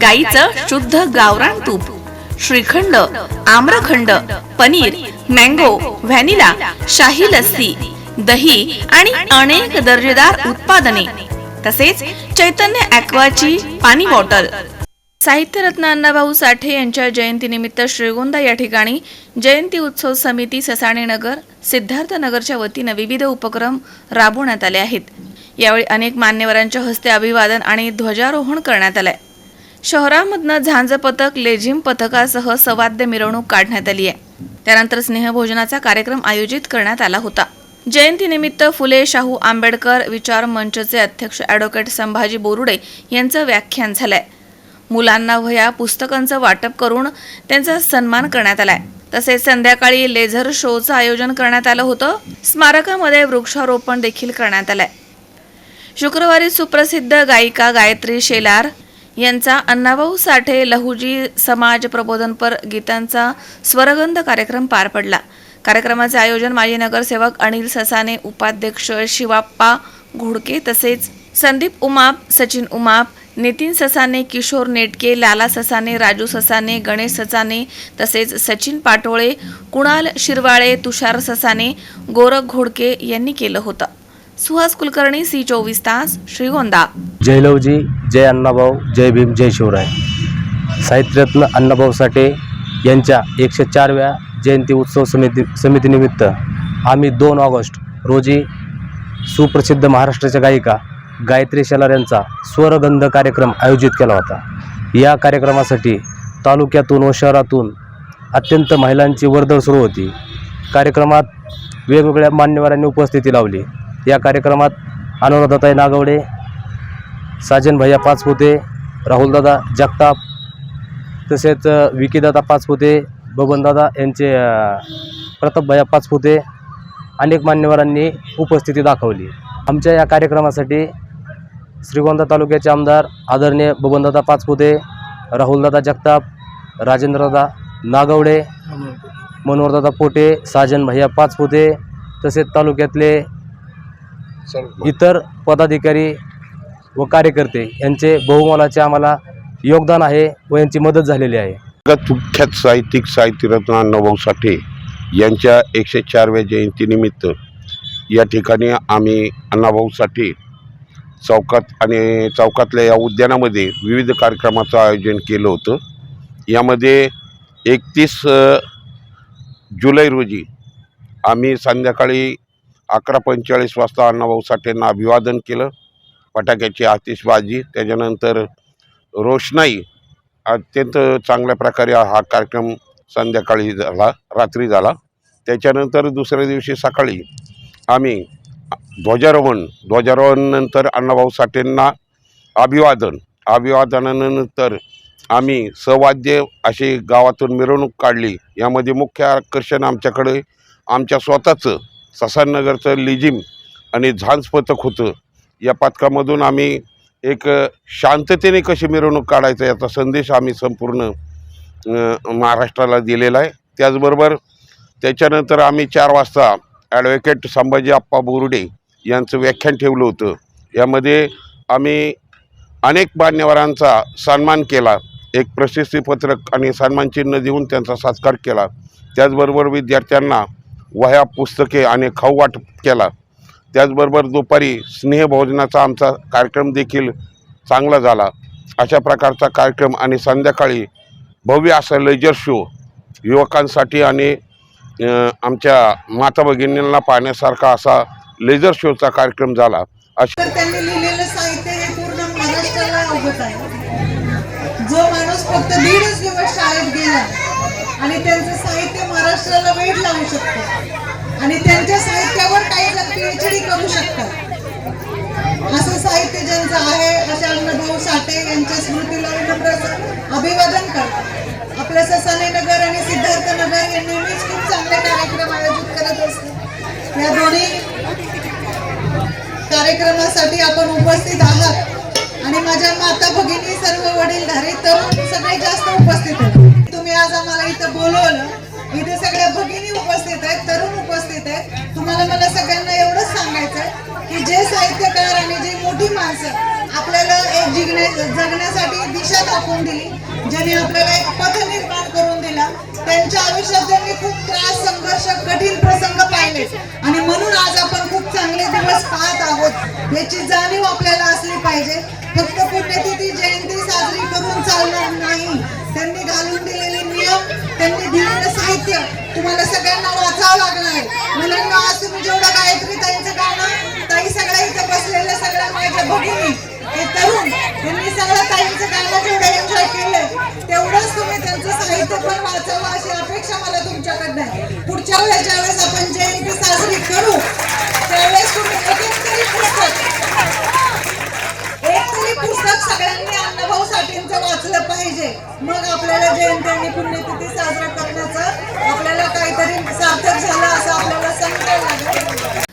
गाईचं शुद्ध गावरान तूप श्रीखंड आम्रखंड पनीर मँगो व्हॅनिला शाही लस्सी दही आणि अनेक दर्जेदार उत्पादने. तसेच चैतन्य ॲक्वाची पाणी बॉटल. साहित्यरत्न अण्णाभाऊ साठे यांच्या जयंतीनिमित्त श्रीगोंदा या ठिकाणी जयंती उत्सव समिती ससाणे नगर सिद्धार्थनगरच्या वतीनं विविध उपक्रम राबवण्यात आले आहेत. यावेळी अनेक मान्यवरांच्या हस्ते अभिवादन आणि ध्वजारोहण करण्यात आलंय. शहरामधनं झांज पथक लेझिम पथकासह सवाद्य मिरवणूक काढण्यात आली आहे. त्यानंतर स्नेहभोजनाचा कार्यक्रम आयोजित करण्यात आला होता. जयंतीनिमित्त फुले शाहू आंबेडकर विचार मंचचे अध्यक्ष ॲडव्होकेट संभाजी बोरुडे यांचं व्याख्यान झालंय. मुलांना वह्या पुस्तकांचं वाटप करून त्यांचा सन्मान करण्यात आलाय. तसेच संध्याकाळी लेझर शोचं आयोजन करण्यात आलं होतं. स्मारकामध्ये वृक्षारोपण देखील करण्यात आलंय. शुक्रवारी सुप्रसिद्ध गायिका गायत्री शेलार यांचा अण्णाभाऊ साठे लहुजी समाज प्रबोधनपर गीतांचा स्वरगंध कार्यक्रम पार पडला. कार्यक्रमाचे आयोजन माजी नगरसेवक अनिल ससाने उपाध्यक्ष शिवाप्पा घोडके तसेच संदीप उमाप सचिन उमाप नितीन ससाने किशोर नेटके लाला ससाने राजू ससाने गणेश ससाने तसेच सचिन पाटोळे कुणाल शिरवाळे तुषार ससाने गोरख घोडके यांनी केलं होतं. सुहास कुलकर्णी सी चोवीस तास श्रीगोंदा. जय लवजी जय अण्णाभाऊ जय भीम जय शिवराय. साहित्यरत्न अण्णाभाऊ साठे यांच्या एकशे चारव्या जयंती उत्सव समिती समितीनिमित्त आम्ही दोन ऑगस्ट रोजी सुप्रसिद्ध महाराष्ट्राच्या गायिका गायत्री शेलार यांचा स्वरगंध कार्यक्रम आयोजित केला होता. या कार्यक्रमासाठी तालुक्यातून व शहरातून अत्यंत महिलांची वर्दळ सुरू होती. कार्यक्रमात वेगवेगळ्या मान्यवरांनी उपस्थिती लावली. या कार्यक्रमात अनुराधाताई नागवडे साजन भैया पाचपुते राहुलदादा जगताप तसेच विकीदादा पाचपुते बबनदादा यांचे अ, प्रताप भैया पाचपुते अनेक मान्यवरांनी उपस्थिती दाखवली. आमच्या या कार्यक्रमासाठी श्रीगोंदा तालुक्याचे आमदार आदरणीय बबनदादा पाचपुते राहुलदादा जगताप राजेंद्रदादा नागवडे मनोहरदादा पोटे साजन भैया पाचपुते तसेच तालुक्यातले इतर पदाधिकारी व कार्यकर्ते यांचे बहुमोलाचे आम्हाला योगदान आहे व यांची मदत झालेली आहे. जगात कुख्यात साहित्यिक साहित्यरत्न अण्णाभाऊ साठे यांच्या एकशे चारव्या जयंतीनिमित्त या ठिकाणी आम्ही अण्णाभाऊ साठे चौकात आणि चौकातल्या या उद्यानामध्ये विविध कार्यक्रमाचं आयोजन केलं होतं. यामध्ये एकतीस जुलै रोजी आम्ही संध्याकाळी अकरा पंचेचाळीस वाजता अण्णाभाऊ साठेंना अभिवादन केलं. फटाक्याची आतिषबाजी त्याच्यानंतर रोषणाई अत्यंत चांगल्या प्रकारे हा कार्यक्रम संध्याकाळी झाला रात्री झाला. त्याच्यानंतर दुसऱ्या दिवशी सकाळी आम्ही ध्वजारोहण ध्वजारोहणानंतर अण्णाभाऊ साठेंना अभिवादन. अभिवादनानंतर आम्ही सवाद्य अशी गावातून मिरवणूक काढली. यामध्ये मुख्य आकर्षण आमच्याकडे आमच्या स्वतःचं ससाननगरचं लिजिम आणि झांज पथक होतं. या पथकामधून आम्ही एक शांततेने कशी मिरवणूक काढायचं याचा संदेश आम्ही संपूर्ण महाराष्ट्राला दिलेला आहे. त्याचबरोबर त्याच्यानंतर आम्ही चार वाजता ॲडव्होकेट संभाजी आप्पा बोर्डे यांचं व्याख्यान ठेवलं होतं. यामध्ये आम्ही अनेक मान्यवरांचा सन्मान केला. एक प्रशस्तीपत्रक आणि सन्मानचिन्ह देऊन त्यांचा सत्कार केला. त्याचबरोबर विद्यार्थ्यांना वह्या पुस्तके आणि खाऊ वाटप केला. त्याचबरोबर दुपारी स्नेहभोजनाचा आमचा कार्यक्रम देखील चांगला झाला. अशा प्रकारचा कार्यक्रम आणि संध्याकाळी भव्य असा लेजर शो युवकांसाठी आणि आमच्या माता भगिनींना पाहण्यासारखा असा लेझर शोचा कार्यक्रम झाला. अशा त्यांनी लिहिलेलं साहित्य हे पूर्ण महाराष्ट्राला अवगत आहे. जो माणूस फक्त दीडच दिवस शाळेत गेला आणि त्यांचं साहित्य महाराष्ट्राला वेळ लावू शकतो. आणि त्यांच्या साहित्यावर काही जण पीएचडी करू शकतात. असं साहित्य ज्यांचं आहे अशा अण्णाभाऊ साठे यांच्या स्मृतीला विनम्र अभिवादन करतात. आपल्या ससाने नगर आणि सिद्धार्थ नगर हे नेहमीच खूप चांगले कार्यक्रम आयोजित करत असतो. या दोन्ही कार्यक्रमासाठी आपण उपस्थित आहात. आणि माझ्या माता भगिनी सर्व वडीलधारी तरुण सगळे जास्त उपस्थित आहेत इथे सगळ्या भगिनी उपस्थित आहेत तरुण उपस्थित आहेत. तुम्हाला मला सगळ्यांना एवढंच सांगायचं की जे साहित्यकार आणि जे मोठी माणसं आपल्याला एक जिगणे जगण्यासाठी दिशा दाखवून दिली ज्यांनी आपल्याला एक पथ निर्माण करून दिला त्यांच्या आयुष्यात त्यांनी खूप त्रास संघर्ष कठीण प्रसंग पाहिले. आणि म्हणून आज आपण खूप चांगले दिवस पाहत आहोत याची तुम्हाला सगळ्यांना वाचावं लागणार. आहे मुलांना आज तुम्ही जेवढं गायत्री ताईचं गाणं ताई सगळ्या इथं बसलेल्या सगळ्या माझ्या भगिनी हे तरुण यांनी सगळं ताईंचं गाणं जेवढं एन्जॉय केलंय तेवढंच तुम्ही त्यांचं साहित्य पण वाचावं अशी अपेक्षा मला तुमच्याकडनं आहे. पुढच्या वेळेस ज्यावेळेस आपण जयंती साजरी करू त्यावेळेस तुम्ही एक एक तरी पुस्तक एक तरी पुस्तक सगळ्यांनी अण्णाभाऊ साठेंचं वाचलं पाहिजे. मग आपल्याला जयंती आणि पुण्यतिथी साजरा करण्याचं आपल्याला काहीतरी सार्थक झालं असं आपल्याला समजायला लागेल